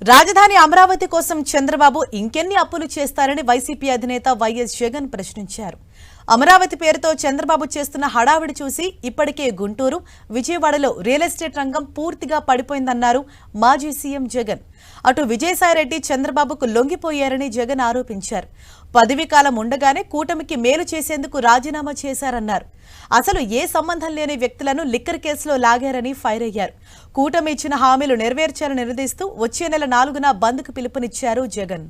రాజధాని అమరావతి కోసం చంద్రబాబు ఇంకెన్ని అప్పులు చేస్తారని వైసీపీ అధినేత వైఎస్ జగన్ ప్రశ్నించారు. అమరావతి పేరుతో చంద్రబాబు చేస్తున్న హడావిడి చూసి ఇప్పటికే గుంటూరు విజయవాడలో రియల్ ఎస్టేట్ రంగం పూర్తిగా పడిపోయిందన్నారు మాజీ సీఎం జగన్. అటు విజయసాయిరెడ్డి చంద్రబాబుకు లొంగిపోయారని జగన్ ఆరోపించారు. పదవీ కాలం ఉండగానే కూటమికి మేలు చేసేందుకు రాజీనామా చేశారన్నారు. అసలు ఏ సంబంధం లేని వ్యక్తులను లిక్కర్ కేసులో లాగారని ఫైర్ అయ్యారు. కూటమి ఇచ్చిన హామీలు నెరవేర్చాలని నిలదీస్తూ వచ్చే నెల నాలుగున బంద్కు పిలుపునిచ్చారు జగన్.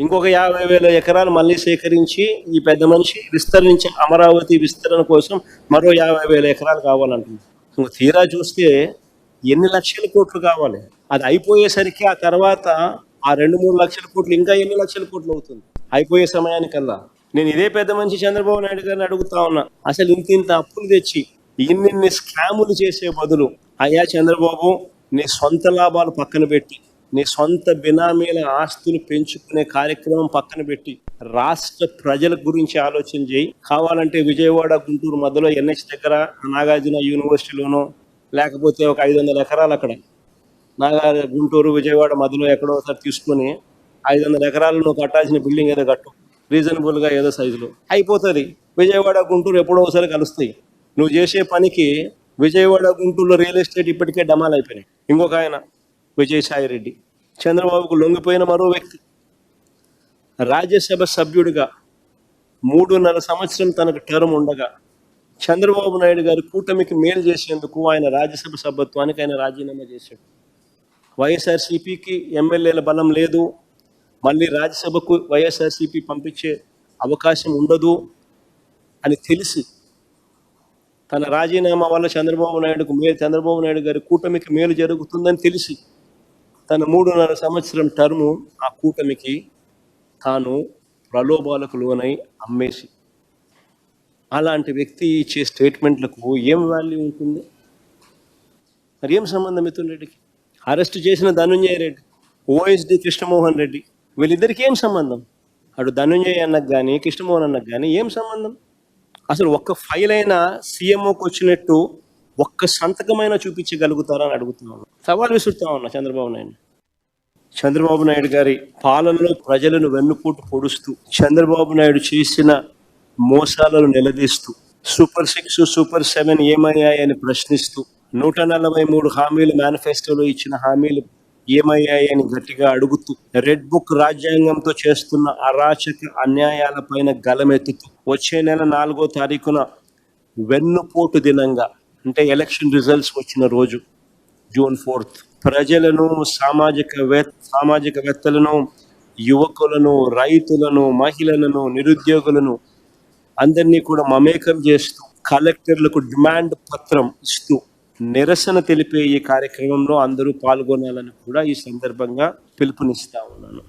ఇంకొక యాభై వేల ఎకరాలు మళ్ళీ సేకరించి ఈ పెద్ద మనిషి విస్తరించి అమరావతి విస్తరణ కోసం మరో యాభై వేల ఎకరాలు కావాలంటుంది. ఇంకో తీరా చూస్తే ఎన్ని లక్షల కోట్లు కావాలి? అది అయిపోయేసరికి ఆ తర్వాత ఆ రెండు మూడు లక్షల కోట్లు ఇంకా ఎన్ని లక్షల కోట్లు అవుతుంది? అయిపోయే సమయానికల్లా. నేను ఇదే పెద్ద మనిషి చంద్రబాబు నాయుడు గారిని అడుగుతా ఉన్నా. అసలు ఇంత ఇంత అప్పులు తెచ్చి ఇన్నిన్ని స్కాములు చేసే బదులు అయ్యా చంద్రబాబు నీ సొంత లాభాలు పక్కన పెట్టి నీ సొంత బినామీల ఆస్తులు పెంచుకునే కార్యక్రమం పక్కన పెట్టి రాష్ట్ర ప్రజల గురించి ఆలోచన చేయి. కావాలంటే విజయవాడ గుంటూరు మధ్యలో ఎన్హెచ్ దగ్గర నాగార్జున యూనివర్సిటీలోనో లేకపోతే ఒక ఐదు వందల ఎకరాలు అక్కడ. నాగా గుంటూరు విజయవాడ మధ్యలో ఎక్కడో ఒకసారి తీసుకొని ఐదు వందల ఎకరాలు నువ్వు కట్టాల్సిన బిల్డింగ్ ఏదో కట్టు. రీజనబుల్గా ఏదో సైజులో. అయిపోతుంది. విజయవాడ గుంటూరు ఎప్పుడో ఒకసారి కలుస్తాయి. నువ్వు చేసే పనికి విజయవాడ గుంటూరులో రియల్ ఎస్టేట్ ఇప్పటికే డమాల్ అయిపోయినాయి. ఇంకొక ఆయన విజయసాయి రెడ్డి. చంద్రబాబుకు లొంగిపోయిన మరో వ్యక్తి. రాజ్యసభ సభ్యుడిగా మూడున్నర సంవత్సరం తనకు టర్మ్ ఉండగా చంద్రబాబు నాయుడు గారి కూటమికి మేలు చేసేందుకు ఆయన రాజ్యసభ సభ్యత్వానికి ఆయన రాజీనామా చేశాడు. వైఎస్ఆర్సీపీకి ఎమ్మెల్యేల బలం లేదు. మళ్ళీ రాజ్యసభకు వైఎస్ఆర్సీపీ పంపించే అవకాశం ఉండదు అని తెలిసి తన రాజీనామా వల్ల చంద్రబాబు నాయుడుకు మేలు చంద్రబాబు నాయుడు గారి కూటమికి మేలు జరుగుతుందని తెలిసి తన మూడున్నర సంవత్సరం టర్ము ఆ కూటమికి తాను ప్రలోభాలకు లోనై అమ్మేసి అలాంటి వ్యక్తి ఇచ్చే స్టేట్మెంట్లకు ఏం వాల్యూ ఉంటుంది? మరి ఏం సంబంధం మిథున్ రెడ్డికి? అరెస్ట్ చేసిన ధనుంజయ రెడ్డి ఓఎస్డి కృష్ణమోహన్ రెడ్డి వీళ్ళిద్దరికి ఏం సంబంధం? అటు ధనుంజయ అన్నకు కానీ కృష్ణమోహన్ అన్నకు కానీ ఏం సంబంధం? అసలు ఒక్క ఫైల్ అయినా సీఎంఓకి వచ్చినట్టు ఒక్క సంతకమైనా చూపించగలుగుతారని అడుగుతున్నాను. సవాల్ విసురుతా ఉన్నా చంద్రబాబు నాయుడు. చంద్రబాబు నాయుడు గారి పాలనలో ప్రజలను వెన్నుపోటు పొడుస్తూ చంద్రబాబు నాయుడు చేసిన మోసాలను నిలదీస్తూ సూపర్ సిక్స్ సూపర్ సెవెన్ ఏమయ్యాయని ప్రశ్నిస్తూ నూట నలభై మూడు హామీలు మేనిఫెస్టోలో ఇచ్చిన హామీలు ఏమయ్యాయని గట్టిగా అడుగుతూ రెడ్ బుక్ రాజ్యాంగంతో చేస్తున్న అరాచక అన్యాయాలపైన గలమెత్తుతూ వచ్చే నెల నాలుగో తారీఖున వెన్నుపోటు దినంగా అంటే ఎలక్షన్ రిజల్ట్స్ వచ్చిన రోజు జూన్ ఫోర్త్ ప్రజలను సామాజిక వే సామాజికవేత్తలను యువకులను రైతులను మహిళలను నిరుద్యోగులను అందరినీ కూడా మమేకం చేస్తూ కలెక్టర్లకు డిమాండ్ పత్రం ఇస్తూ నిరసన తెలిపే ఈ కార్యక్రమంలో అందరూ పాల్గొనాలని కూడా ఈ సందర్భంగా పిలుపునిస్తా ఉన్నాను.